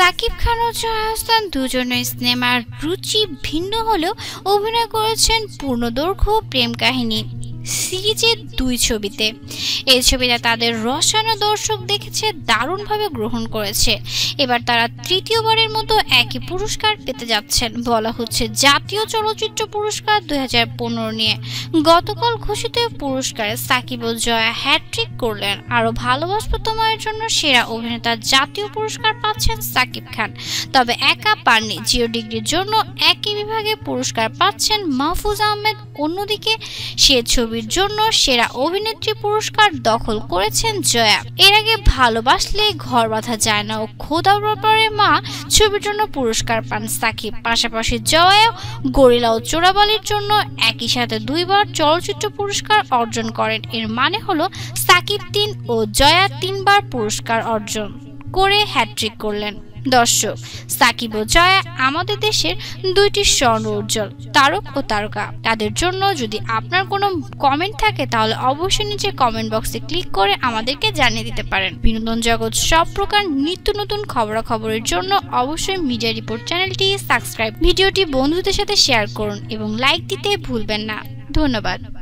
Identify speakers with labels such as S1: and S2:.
S1: সাকিব খান ও জয়া দুজনের সিনেমার রুচি ভিন্ন হলেও অভিনয় করেছেন পূর্ণদৈর্ঘ্য প্রেম কাহিনী। সিরিজের দুই ছবিতে। এই ছবিটা তাদের রসায়ন দর্শক দেখেছে, দারুণভাবে গ্রহণ করেছে। এবার তারা তৃতীয়বারের মতো একই পুরস্কার পেতে যাচ্ছেন। বলা হচ্ছে জাতীয় চলচ্চিত্র পুরস্কার দু হাজার পনেরো নিয়ে। গতকাল ঘোষিত পুরস্কারে সাকিব ও জয়া হ্যাট্রিক করলেন। আরও ভালোবাসবো তোমার জন্য সেরা অভিনেতা জাতীয় পুরস্কার পাচ্ছেন সাকিব খান। তবে একা পাননি, জিও ডিগ্রির জন্য একই বিভাগে পুরস্কার পাচ্ছেন মাহফুজ আহমেদ। অন্যদিকে সে ছবির জন্য সেরা অভিনেত্রী পুরস্কার দখল করেছেন জয়া। এর আগে ভালোবাসলে ঘর বাঁধা যায় না ও খোদা ব্যাপারে মা ছবির জন্য পুরস্কার পান সাকিব। পাশাপাশি জয়া গরিলা ও চোরাবালির জন্য একই সাথে দুইবার চলচ্চিত্র পুরস্কার অর্জন করেন। এর মানে হলো সাকিব তিন ও জয়া তিনবার পুরস্কার অর্জন করে হ্যাট্রিক করলেন। দর্শক, সাকিব ও জয়া আমাদের দেশের দুইটি স্বর্ণ উজ্জ্বল তারক ও তারকা। তাদের জন্য যদি আপনার কোনো কমেন্ট থাকে, তাহলে অবশ্যই নিচে কমেন্ট বক্সে ক্লিক করে আমাদেরকে জানিয়ে দিতে পারেন। বিনোদন জগৎ সব প্রকার নিত্য নতুন খবরাখবরের জন্য অবশ্যই মিডিয়া রিপোর্ট চ্যানেলটি সাবস্ক্রাইব ভিডিওটি বন্ধুদের সাথে শেয়ার করুন এবং লাইক দিতে ভুলবেন না। ধন্যবাদ।